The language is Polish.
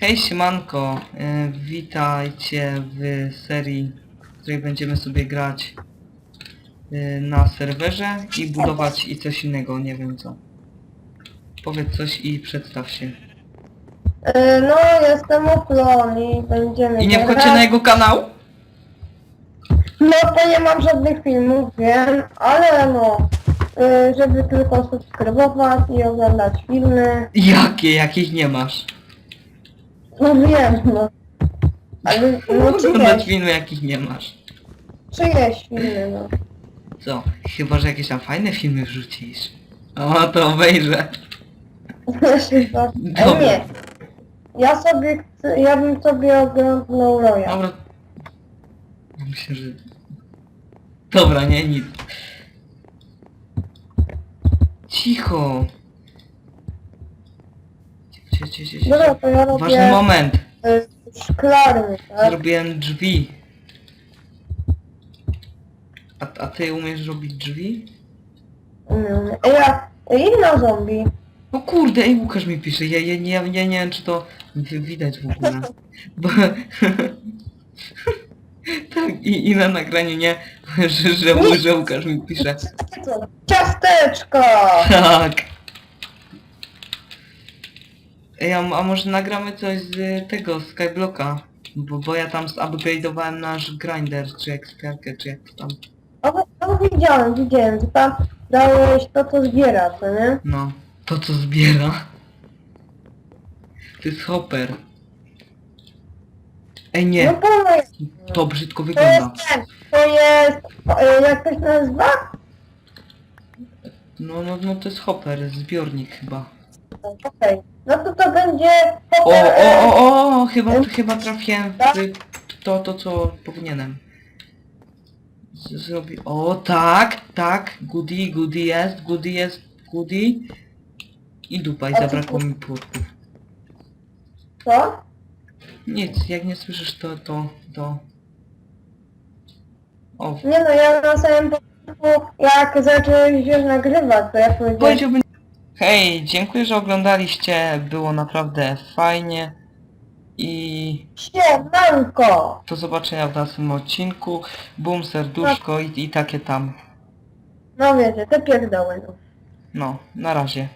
Hej siemanko, e, witajcie w serii, w której będziemy sobie grać e, na serwerze i budować i coś innego, nie wiem co. Powiedz coś i przedstaw się. E, No, jestem Uplon i będziemy I nie wchodźcie na jego kanał? No to nie mam żadnych filmów, wiem, ale no, żeby tylko subskrybować i oglądać filmy. Jakie, jakich nie masz? No wiem, no. Ale no Oglądać czyjeś, filmy, jakich nie masz. czyjeś filmy, no. Co? Chyba, że jakieś tam fajne filmy wrzucisz. O, to obejrzę. E, Dobra. nie. Ja sobie chcę, ja bym sobie oglądał Roya. Dobra. Myślę, że... Dobra, nie, nic. Cicho. Cicho. Dobra, to ja Ważny robię moment. szklarny, tak? Zrobiłem drzwi. A, a ty umiesz robić drzwi? Mm, e, Ja, inna zombie. O kurde, ej, Łukasz mi pisze, ja, ja, ja, ja nie wiem czy to wi- widać w ogóle. Bo... tak, i, i na nagraniu nie, że, że, że Łukasz mi pisze. Ciasteczko! Tak. Ej, a, a może nagramy coś z tego, Skyblocka? Bo, bo ja tam zupgrade'owałem nasz grinder, czy ekspiarkę, czy jak to tam. O, no widziałem, widziałem, że tam dałeś to, co zbiera, co nie? No, to co zbiera. To jest hopper. Ej No nie, to jest, to brzydko to wygląda. jest ten, to jest, e, jak to się nazywa? No, no, no to jest hopper, zbiornik chyba. Okej, no to to będzie... O, o, o, o, chyba, chyba trafiłem w to, to co powinienem. Z- Zrobi... O, tak, tak, goody, goody jest, goody jest, goody. I dupa, i zabrakło mi płotków. Co? Nic, jak nie słyszysz to, to, to... O, Nie no, ja na samym początku, jak zacząłeś już nagrywać, to ja powiedziałem... powiedziałbym... Hej, dziękuję, że oglądaliście, było naprawdę fajnie. I Siemanko! do zobaczenia w następnym odcinku. Bum, serduszko i, i takie tam. No wiecie, te pierdoły, no. No, na razie.